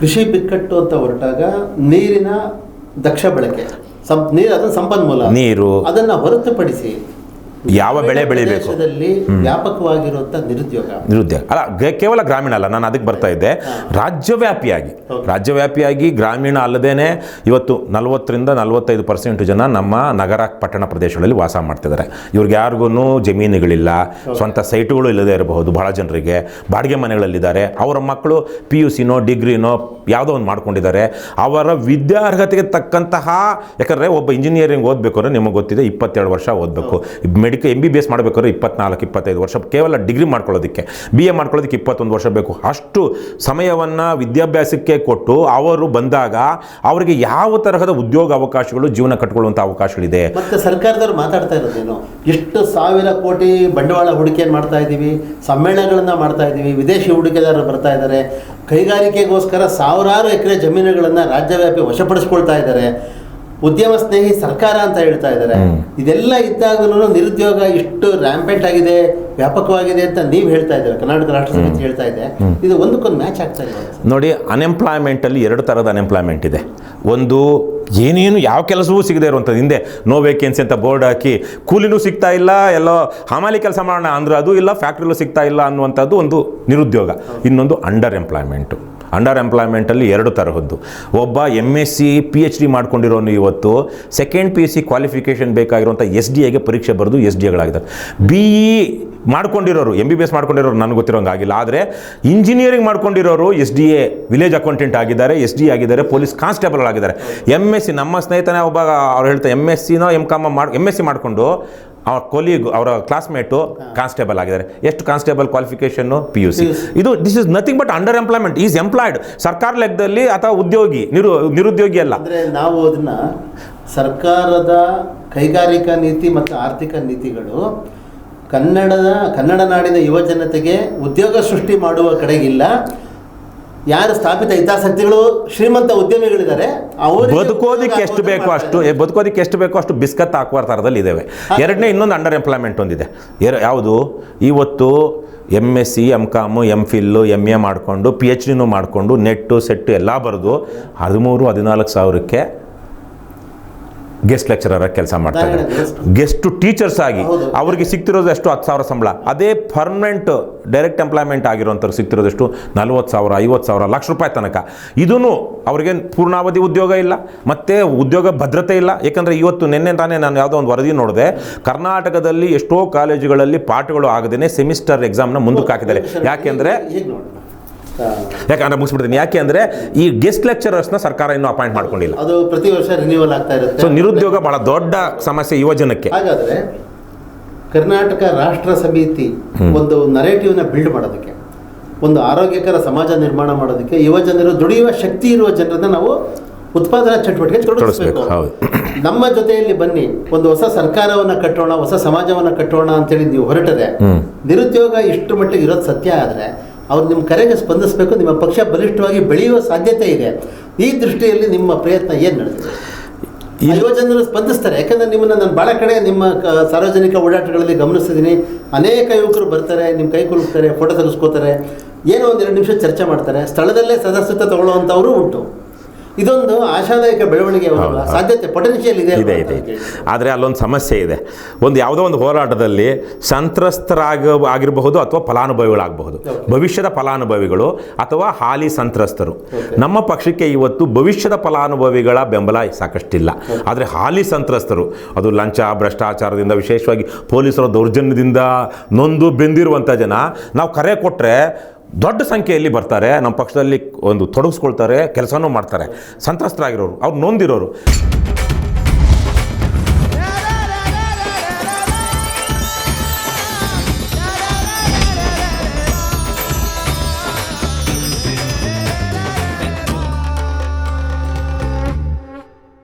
ಕೃಷಿ ಬಿಕ್ಕಟ್ಟು ಅಂತ ಹೊರಟಾಗ ನೀರಿನ ದಕ್ಷ ಬಳಕೆ ಸಂ ನೀರು ಅದನ್ನ ಸಂಪನ್ಮೂಲ. ನೀರು. ಅದನ್ನ ಹೊರತುಪಡಿಸಿ ಯಾವ ಬೆಳೆ ಬೆಳಿಬೇಕು? ನಿರುದ್ಯೋಗ. ನಿರುದ್ಯೋಗ. ಅಲ್ಲ ಕೇವಲ ಗ್ರಾಮೀಣ ಅಲ್ಲ ನಾನು ಅದಕ್ಕೆ ಬರ್ತಾ ಇದ್ದೆ. ರಾಜ್ಯವ್ಯಾಪಿಯಾಗಿ ರಾಜ್ಯವ್ಯಾಪಿಯಾಗಿ ಗ್ರಾಮೀಣ ಅಲ್ಲದೇನೆ ಇವತ್ತು ನಲವತ್ತರಿಂದ ನಲವತ್ತೈದು ಪರ್ಸೆಂಟ್ ಜನ ನಮ್ಮ ನಗರ ಪಟ್ಟಣ ಪ್ರದೇಶಗಳಲ್ಲಿ ವಾಸ ಮಾಡ್ತಿದ್ದಾರೆ. ಇವ್ರಿಗೆ ಯಾರಿಗೂ ಜಮೀನುಗಳಿಲ್ಲ ಸ್ವಂತ ಸೈಟುಗಳು ಇಲ್ಲದೇ ಇರಬಹುದು ಬಹಳ ಜನರಿಗೆ. ಬಾಡಿಗೆ ಮನೆಗಳಲ್ಲಿದ್ದಾರೆ. ಅವರ ಮಕ್ಕಳು ಪಿ ಯು ಸಿನೋ ಡಿಗ್ರಿನೋ ಯಾವುದೋ ಒಂದು ಮಾಡ್ಕೊಂಡಿದ್ದಾರೆ. ಅವರ ವಿದ್ಯಾರ್ಹತೆಗೆ ತಕ್ಕಂತಹ ಯಾಕಂದರೆ ಒಬ್ಬ ಇಂಜಿನಿಯರಿಂಗ್ ಓದಬೇಕು ಅಂದರೆ ನಿಮಗೆ ಗೊತ್ತಿದೆ ಇಪ್ಪತ್ತೆರಡು ವರ್ಷ ಓದಬೇಕು. Medical M B B S ಮಾಡಬೇಕಾದ್ರೆ ಇಪ್ಪತ್ನಾಲ್ಕು, ಇಪ್ಪತ್ತೈದು ವರ್ಷ ಕೇವಲ ಡಿಗ್ರಿ ಮಾಡ್ಕೊಳ್ಳೋದಕ್ಕೆ. ಬಿ ಎ ಮಾಡ್ಕೊಳ್ಳೋದಕ್ಕೆ ಇಪ್ಪತ್ತೊಂದು ವರ್ಷ ಬೇಕು. ಅಷ್ಟು ಸಮಯವನ್ನು ವಿದ್ಯಾಭ್ಯಾಸಕ್ಕೆ ಕೊಟ್ಟು ಅವರು ಬಂದಾಗ ಅವರಿಗೆ ಯಾವ ತರಹದ ಉದ್ಯೋಗ ಅವಕಾಶಗಳು, ಜೀವನ ಕಟ್ಕೊಳ್ಳುವಂಥ ಅವಕಾಶಗಳಿದೆ. ಮತ್ತು ಸರ್ಕಾರದವ್ರು ಮಾತಾಡ್ತಾ ಇರೋದೇನು? ಎಷ್ಟು ಸಾವಿರ ಕೋಟಿ ಬಂಡವಾಳ ಹೂಡಿಕೆಯನ್ನು ಮಾಡ್ತಾ ಇದ್ದೀವಿ, ಸಮ್ಮೇಳನಗಳನ್ನು ಮಾಡ್ತಾ ಇದ್ದೀವಿ, ವಿದೇಶಿ ಹೂಡಿಕೆದಾರರು ಬರ್ತಾ ಇದ್ದಾರೆ. ಕೈಗಾರಿಕೆಗೋಸ್ಕರ ಸಾವಿರಾರು ಎಕರೆ ಜಮೀನುಗಳನ್ನು ರಾಜ್ಯವ್ಯಾಪಿ ವಶಪಡಿಸ್ಕೊಳ್ತಾ ಇದ್ದಾರೆ. ಉದ್ಯಮ ಸ್ನೇಹಿ ಸರ್ಕಾರ ಅಂತ ಹೇಳ್ತಾ ಇದ್ದಾರೆ. ಇದೆಲ್ಲ ಇದ್ದಾಗಲೂ ನಿರುದ್ಯೋಗ ಇಷ್ಟು ರ್ಯಾಂಪೆಂಟ್ ಆಗಿದೆ ವ್ಯಾಪಕವಾಗಿದೆ ಅಂತ ನೀವು ಹೇಳ್ತಾ ಇದ್ದಾರೆ ಕರ್ನಾಟಕ ರಾಷ್ಟ್ರ ಸಮಿತಿ ಹೇಳ್ತಾ ಇದೆ. ಇದು ಒಂದಕ್ಕೊಂದು ಮ್ಯಾಚ್ ಆಗ್ತಾ ಇದೆ. ನೋಡಿ ಅನ್ಎಂಪ್ಲಾಯ್ಮೆಂಟಲ್ಲಿ ಎರಡು ಥರದ ಅನ್ಎಂಪ್ಲಾಯ್ಮೆಂಟ್ ಇದೆ. ಒಂದು ಏನೇನು ಯಾವ ಕೆಲಸವೂ ಸಿಗದೆ ಇರುವಂಥದ್ದು. ಹಿಂದೆ ನೋ ವೇಕೆನ್ಸಿ ಅಂತ ಬೋರ್ಡ್ ಹಾಕಿ ಕೂಲಿನೂ ಸಿಗ್ತಾ ಇಲ್ಲ ಎಲ್ಲೋ ಹಮಾಲಿ ಕೆಲಸ ಮಾಡೋಣ ಅಂದ್ರೆ ಅದು ಇಲ್ಲ ಫ್ಯಾಕ್ಟ್ರಿಲೂ ಸಿಗ್ತಾ ಇಲ್ಲ ಅನ್ನುವಂಥದ್ದು ಒಂದು ನಿರುದ್ಯೋಗ. ಇನ್ನೊಂದು ಅಂಡರ್ ಎಂಪ್ಲಾಯ್ಮೆಂಟು ಅಂಡರ್ ಎಂಪ್ಲಾಯ್ಮೆಂಟಲ್ಲಿ ಎರಡು ತರಹದ್ದು. ಒಬ್ಬ M S C P H D ಮಾಡ್ಕೊಂಡಿರೋನು ಇವತ್ತು second P U C qualification ಬೇಕಾಗಿರುವಂಥ ಎಸ್ ಡಿ ಎಗೆ ಪರೀಕ್ಷೆ ಬರೆದು ಎಸ್ ಡಿ ಎಗಳಾಗಿದ್ದಾರೆ ಬಿ ಇ ಮಾಡ್ಕೊಂಡಿರೋರು ಎಂ ಬಿ ಬಿ ಎಸ್ ಮಾಡ್ಕೊಂಡಿರೋರು ನನಗೆ ಗೊತ್ತಿರೋಂಗೆ ಆಗಿಲ್ಲ. ಆದರೆ engineering ಮಾಡ್ಕೊಂಡಿರೋರು S D A village accountant ಆಗಿದ್ದಾರೆ ಎಸ್ ಡಿ ಆಗಿದ್ದಾರೆ ಪೊಲೀಸ್ ಕಾನ್ಸ್ಟೇಬಲ್ ಆಗಿದ್ದಾರೆ ಎಂ ಎಸ್ ಸಿ ನಮ್ಮ ಸ್ನೇಹಿತನೇ ಒಬ್ಬ ಅವ್ರು ಹೇಳ್ತಾರೆ ಎಂ ಎಸ್ ಸಿನೋ ಎಂ ಕಾಮ ಮಾಡಿ ಎಂ ಎಸ್ ಸಿ ಮಾಡಿಕೊಂಡು ಅವ್ರ ಕೊಲೀಗ್ ಅವರ ಕ್ಲಾಸ್ಮೇಟು ಕಾನ್ಸ್ಟೇಬಲ್ ಆಗಿದ್ದಾರೆ. ಎಷ್ಟು constable qualification P U C ಇದು this is nothing but underemployment is employed ಸರ್ಕಾರ ಲೆಕ್ಕದಲ್ಲಿ ಅಥವಾ ಉದ್ಯೋಗಿ ನಿರು ನಿರುದ್ಯೋಗಿ ಅಲ್ಲ. ಅಂದ್ರೆ ನಾವು ಅದನ್ನ ಸರ್ಕಾರದ ಕೈಗಾರಿಕಾ ನೀತಿ ಮತ್ತು ಆರ್ಥಿಕ ನೀತಿಗಳು ಕನ್ನಡದ ಕನ್ನಡ ನಾಡಿನ ಯುವ ಜನತೆಗೆ ಉದ್ಯೋಗ ಸೃಷ್ಟಿ ಮಾಡುವ ಕಡೆಗಿಲ್ಲ. ಯಾರು ಸ್ಥಾಪಿತ ಹಿತಾಸಕ್ತಿಗಳು ಶ್ರೀಮಂತ ಉದ್ಯಮಿಗಳಿದ್ದಾರೆ ಅವರು ಬದುಕೋದಿಕ್ಕೆ ಎಷ್ಟು ಬೇಕೋ ಅಷ್ಟು ಬದುಕೋದಿಕ್ಕೆ ಎಷ್ಟು ಬೇಕೋ ಅಷ್ಟು ಬಿಸ್ಕತ್ ಹಾಕುವ ಥರದಲ್ಲಿ ಇದ್ದಾವೆ ಎರಡನೇ ಇನ್ನೊಂದು ಅಂಡರ್ ಎಂಪ್ಲಾಯ್ಮೆಂಟ್ ಒಂದಿದೆ. ಎರ ಯಾವುದು? ಇವತ್ತು M S C M Com M Phil M A ಮಾಡಿಕೊಂಡು ಪಿ ಎಚ್ ಡಿನೂ ಮಾಡಿಕೊಂಡು ನೆಟ್ಟು ಸೆಟ್ಟು ಎಲ್ಲ ಬರೆದು ಹದಿಮೂರು ಹದಿನಾಲ್ಕು ಸಾವಿರಕ್ಕೆ ಗೆಸ್ಟ್ ಲೆಕ್ಚರರ್ ಕೆಲಸ ಮಾಡ್ತಾರೆ ಇದ್ದಾರೆ. ಗೆಸ್ಟ್ ಟೀಚರ್ಸ್ ಆಗಿ ಅವರಿಗೆ ಅವ್ರಿಗೆ ಸಿಗ್ತಿರೋದು ಎಷ್ಟು ಹತ್ತು ಸಾವಿರ ಸಂಬಳ? ಅದೇ ಪರ್ಮನೆಂಟ್ ಡೈರೆಕ್ಟ್ ಎಂಪ್ಲಾಯ್ಮೆಂಟ್ ಆಗಿರೋಂಥವ್ರು ಸಿಗ್ತಿರೋದಷ್ಟು ನಲ್ವತ್ತು ಸಾವಿರ ಐವತ್ತು ಸಾವಿರ ಲಕ್ಷ ರೂಪಾಯಿ ತನಕ. ಇದೂ ಅವ್ರಿಗೆ ಪೂರ್ಣಾವಧಿ ಉದ್ಯೋಗ ಇಲ್ಲ ಮತ್ತು ಉದ್ಯೋಗ ಭದ್ರತೆ ಇಲ್ಲ. ಯಾಕಂದರೆ ಇವತ್ತು ನಿನ್ನೆ ತಾನೇ ನಾನು ಯಾವುದೋ ಒಂದು ವರದಿ ನೋಡಿದೆ ಕರ್ನಾಟಕದಲ್ಲಿ ಎಷ್ಟೋ ಕಾಲೇಜುಗಳಲ್ಲಿ ಪಾಠಗಳು ಆಗದೇ ಸೆಮಿಸ್ಟರ್ ಎಕ್ಸಾಮ್ನ ಮುಂದಕ್ಕೆ ಹಾಕಿದ್ದಾರೆ. ಯಾಕೆಂದರೆ ಹೀಗೆ ನಾನು ಮುಗಿಸ್ಬಿಡ್ತೀನಿ? ಯಾಕೆ ಅಂದ್ರೆ ಈ ಗೆಸ್ಟ್ ಲೆಕ್ಚರರ್ಸ್ನ ಸರ್ಕಾರ ಇನ್ನೂ ಅಪಾಯಿಂಟ್ ಮಾಡ್ಕೊಂಡಿಲ್ಲ. ಅದು ಪ್ರತಿ ವರ್ಷ ರಿನ್ಯೂವಲ್ ಆಗ್ತಾ ಇರುತ್ತೆ. ಸೊ ನಿರುದ್ಯೋಗ ಬಹಳ ದೊಡ್ಡ ಸಮಸ್ಯೆ ಯುವ ಜನಕ್ಕೆ. ಹಾಗಾದ್ರೆ ಕರ್ನಾಟಕ ರಾಷ್ಟ್ರ ಸಮಿತಿ ಒಂದು ನರೇಟಿವ್ನ ಬಿಲ್ಡ್ ಮಾಡೋದಕ್ಕೆ ಒಂದು ಆರೋಗ್ಯಕರ ಸಮಾಜ ನಿರ್ಮಾಣ ಮಾಡೋದಕ್ಕೆ ಯುವ ಜನರು ದುಡಿಯುವ ಶಕ್ತಿ ಇರುವ ಜನರನ್ನ ನಾವು ಉತ್ಪಾದನಾ ಚಟುವಟಿಕೆ ತೊಡಗಿಸಬೇಕು. ನಮ್ಮ ಜೊತೆಯಲ್ಲಿ ಬನ್ನಿ ಒಂದು ಹೊಸ ಸರ್ಕಾರವನ್ನ ಕಟ್ಟೋಣ ಹೊಸ ಸಮಾಜವನ್ನ ಕಟ್ಟೋಣ ಅಂತೇಳಿ ನೀವು ಹೊರಟರೆ. ನಿರುದ್ಯೋಗ ಇಷ್ಟು ಮಟ್ಟಿಗೆ ಇರೋದು ಸತ್ಯ ಆದರೆ ಅವ್ರು ನಿಮ್ಮ ಕರೆಗೆ ಸ್ಪಂದಿಸಬೇಕು ನಿಮ್ಮ ಪಕ್ಷ ಬಲಿಷ್ಠವಾಗಿ ಬೆಳೆಯುವ ಸಾಧ್ಯತೆ ಇದೆ. ಈ ದೃಷ್ಟಿಯಲ್ಲಿ ನಿಮ್ಮ ಪ್ರಯತ್ನ ಏನು ನಡೆದಿದೆ? ಯುವ ಜನರು ಸ್ಪಂದಿಸ್ತಾರೆ. ಯಾಕಂದರೆ ನಿಮ್ಮನ್ನು ನಾನು ಭಾಳ ಕಡೆ ನಿಮ್ಮ ಕ- ಸಾರ್ವಜನಿಕ ಓಡಾಟಗಳಲ್ಲಿ ಗಮನಿಸಿದ್ದೀನಿ ಅನೇಕ ಯುವಕರು ಬರ್ತಾರೆ ನಿಮ್ಮ ಕೈ ಕುಲುಕ್ತಾರೆ ಫೋಟೋ ತೆಗೆಸ್ಕೋತಾರೆ. ಏನೋ ಒಂದು ಎರಡು ನಿಮಿಷ ಚರ್ಚೆ ಮಾಡ್ತಾರೆ. ಸ್ಥಳದಲ್ಲೇ ಸದಸ್ಯತ್ವ ತಗೊಳ್ಳುವಂಥವರು ಉಂಟು. ಇದೊಂದು ಆಶಾದಾಯಕ ಬೆಳವಣಿಗೆ. ಸಾಧ್ಯತೆ ಪೊಟೆನ್ಷಿಯಲ್ ಇದೆ ಇದೆ ಇದೆ ಆದರೆ ಅಲ್ಲೊಂದು ಸಮಸ್ಯೆ ಇದೆ. ಒಂದು ಯಾವುದೋ ಒಂದು ಹೋರಾಟದಲ್ಲಿ ಸಂತ್ರಸ್ತರಾಗ ಆಗಿರಬಹುದು ಅಥವಾ ಫಲಾನುಭವಿಗಳಾಗಬಹುದು. ಭವಿಷ್ಯದ ಫಲಾನುಭವಿಗಳು ಅಥವಾ ಹಾಲಿ ಸಂತ್ರಸ್ತರು. ನಮ್ಮ ಪಕ್ಷಕ್ಕೆ ಇವತ್ತು ಭವಿಷ್ಯದ ಫಲಾನುಭವಿಗಳ ಬೆಂಬಲ ಸಾಕಷ್ಟಿಲ್ಲ. ಆದರೆ ಹಾಲಿ ಸಂತ್ರಸ್ತರು ಅದು ಲಂಚ ಭ್ರಷ್ಟಾಚಾರದಿಂದ ವಿಶೇಷವಾಗಿ ಪೊಲೀಸರ ದೌರ್ಜನ್ಯದಿಂದ ನೊಂದು ಬೆಂದಿರುವಂಥ ಜನ ನಾವು ಕರೆ ಕೊಟ್ಟರೆ ದೊಡ್ಡ ಸಂಖ್ಯೆಯಲ್ಲಿ ಬರ್ತಾರೆ ನಮ್ಮ ಪಕ್ಷದಲ್ಲಿ ಒಂದು ತೊಡಗಿಸ್ಕೊಳ್ತಾರೆ ಕೆಲಸನೂ ಮಾಡ್ತಾರೆ. ಸಂತ್ರಸ್ತರಾಗಿರೋರು ಅವ್ರು ನೊಂದಿರೋರು.